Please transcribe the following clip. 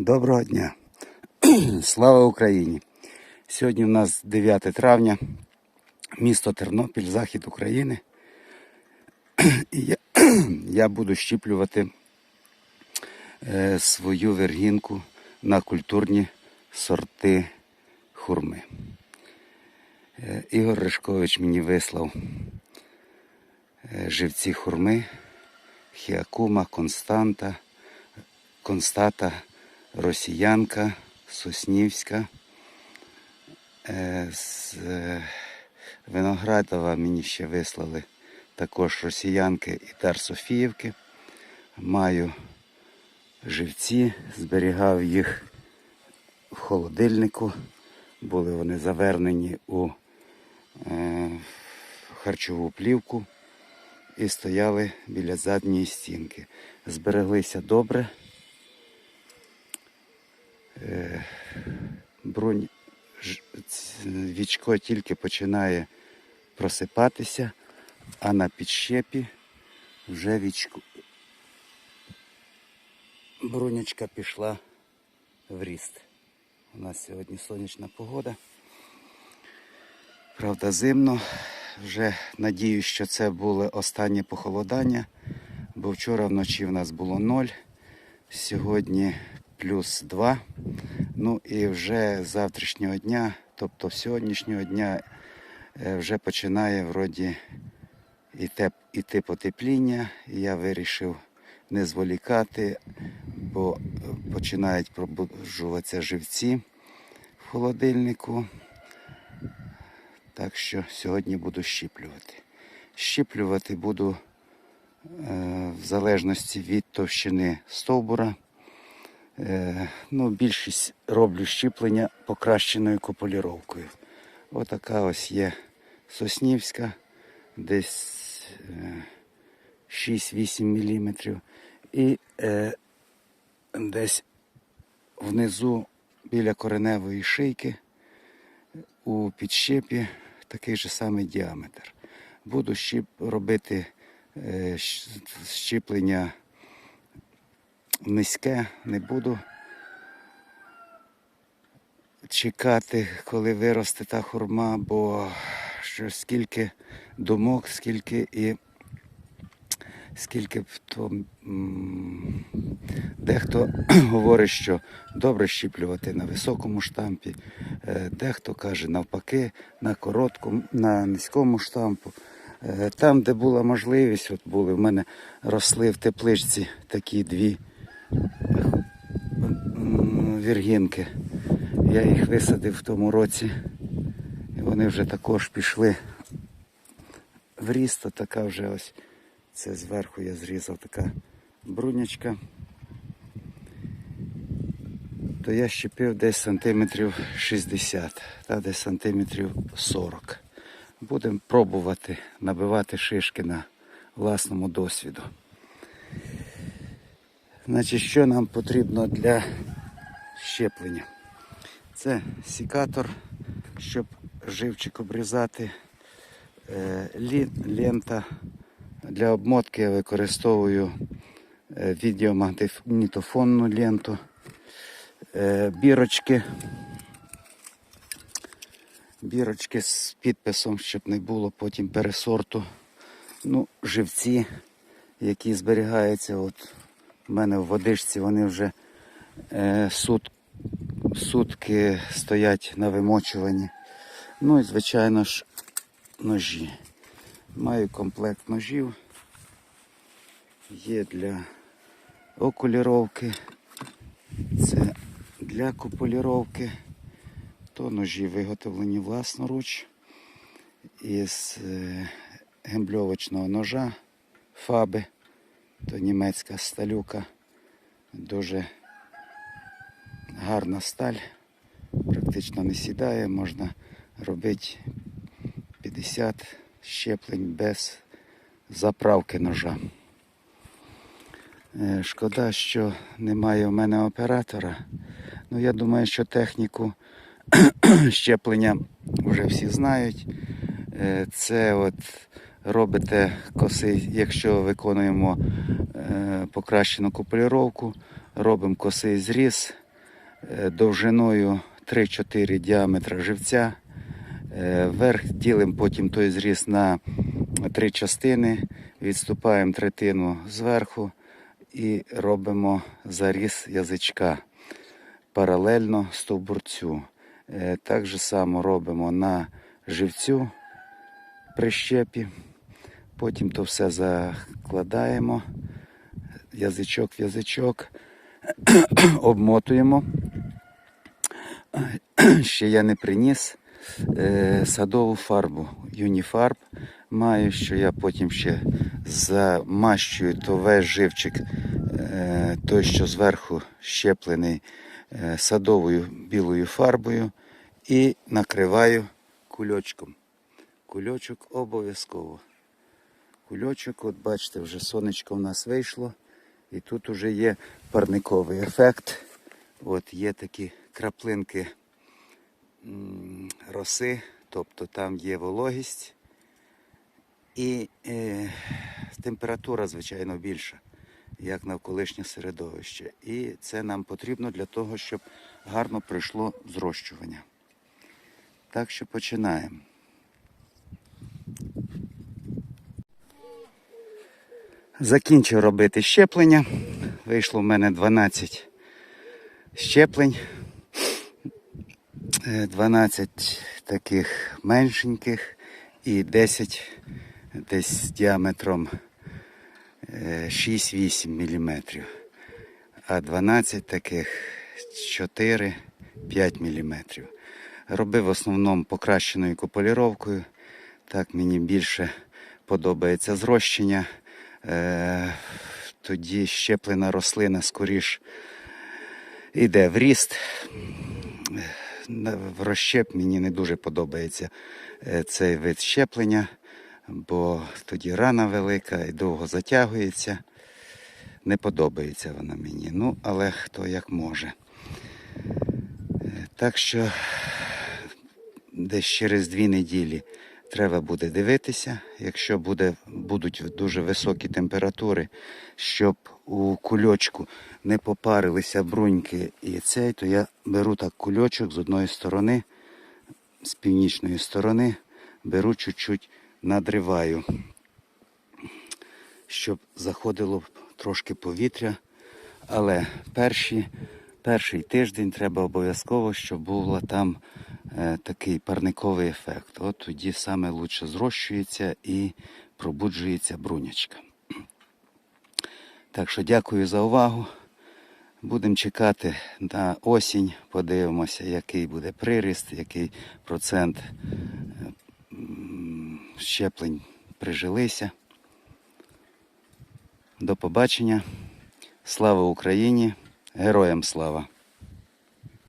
Доброго дня. Слава Україні! Сьогодні у нас 9 травня, місто Тернопіль, захід України. І я, я буду щіплювати е, свою вергінку на культурні сорти хурми. Е, Ігор Ришкович мені вислав е, живці хурми, хіакума, константа, констата, росіянка, соснівська. Е, З е, Виноградова мені ще вислали також росіянки і дар Софіївки. Маю живці, зберігав їх в холодильнику. Були вони завернені у е, харчову плівку і стояли біля задньої стінки. Збереглися добре. Е, ц- вічко тільки починає просипатися, а на підщепі вже вічко. Брунячка пішла в ріст. У нас сьогодні сонячна погода. Правда, зимно. Вже надіюсь, що це було останнє похолодання, бо вчора вночі в нас було 0, сьогодні плюс 2. Ну і вже з завтрашнього дня, тобто сьогоднішнього дня, е, вже починає вроді іти, іти потепління. Я вирішив не зволікати, бо е, починають пробуджуватися живці в холодильнику. Так що сьогодні буду щіплювати. Щіплювати буду е, в залежності від товщини стовбура. Е, ну, більшість роблю щіплення покращеною куполіровкою. Отака ось є Соснівська, десь е, 6-8 мм. І е, десь внизу біля кореневої шийки у підщепі такий же самий діаметр. Буду щіп, робити е, щіплення низьке, не буду чекати, коли виросте та хурма, бо що скільки думок, скільки і скільки б то дехто говорить, що добре щіплювати на високому штампі, е, дехто каже навпаки, на короткому, на низькому штампу. Е, Там, де була можливість, от були в мене росли в тепличці такі дві віргінки. Я їх висадив в тому році. І вони вже також пішли в ріст, така вже ось. Це зверху я зрізав така брунячка. То я щепив десь сантиметрів 60, та десь сантиметрів 40. Будемо пробувати набивати шишки на власному досвіду. Значить, що нам потрібно для щеплення? Це сікатор, щоб живчик обрізати, е, лента. Для обмотки я використовую е, відеомагнітофонну ленту, е, бірочки. Бірочки з підписом, щоб не було потім пересорту. Ну, живці, які зберігаються. От у мене в водичці вони вже е, сут, сутки стоять на вимочуванні. Ну і, звичайно ж, ножі. Маю комплект ножів. Є для окуліровки. Це для куполіровки. То ножі виготовлені власноруч із е, гембльовочного ножа фаби. То німецька сталюка. Дуже гарна сталь. Практично не сідає, можна робити 50 щеплень без заправки ножа. Е, Шкода, що немає в мене оператора. Ну, я думаю, що техніку щеплення вже всі знають. Е, Це от робите коси, якщо виконуємо е, покращену куполіровку, робимо косий зріз довжиною 3-4 діаметра живця. Е, Верх ділимо потім той зріз на три частини, відступаємо третину зверху і робимо заріз язичка паралельно стовбурцю. Е, Так же само робимо на живцю прищепі. Потім то все закладаємо, язичок в язичок, обмотуємо. Ще я не приніс е, садову фарбу. Юніфарб маю, що я потім ще замащую то весь живчик, е, той, що зверху щеплений е, садовою білою фарбою, і накриваю кульочком. Кульочок обов'язково. Кульочок, от бачите, вже сонечко в нас вийшло. І тут вже є парниковий ефект. От є такі краплинки роси, тобто там є вологість і е, температура, звичайно, більша, як навколишнє середовище. І це нам потрібно для того, щоб гарно пройшло зрощування. Так що починаємо. Закінчив робити щеплення. Вийшло в мене 12 щеплень. Е, 12 таких меншеньких і 10 десь з діаметром е, 6-8 мм. А 12 таких 4-5 мм. Робив в основному покращеною куполіровкою. Так мені більше подобається зрощення. Е, тоді щеплена рослина скоріш іде в ріст. В розщеп мені не дуже подобається е, цей вид щеплення, бо тоді рана велика і довго затягується. Не подобається вона мені. Ну, але хто як може. Е, Так що десь через дві неділі треба буде дивитися, якщо буде, будуть дуже високі температури, щоб у кульочку не попарилися бруньки і цей, то я беру так кульочок з одної сторони, з північної сторони, беру чуть-чуть надриваю, щоб заходило трошки повітря. Але перші, перший тиждень треба обов'язково, щоб був там такий парниковий ефект. От тоді саме лучше зрощується і пробуджується брунячка. Так що дякую за увагу. Будемо чекати на осінь, подивимося, який буде приріст, який процент е, щеплень прижилися. До побачення. Слава Україні! Героям слава!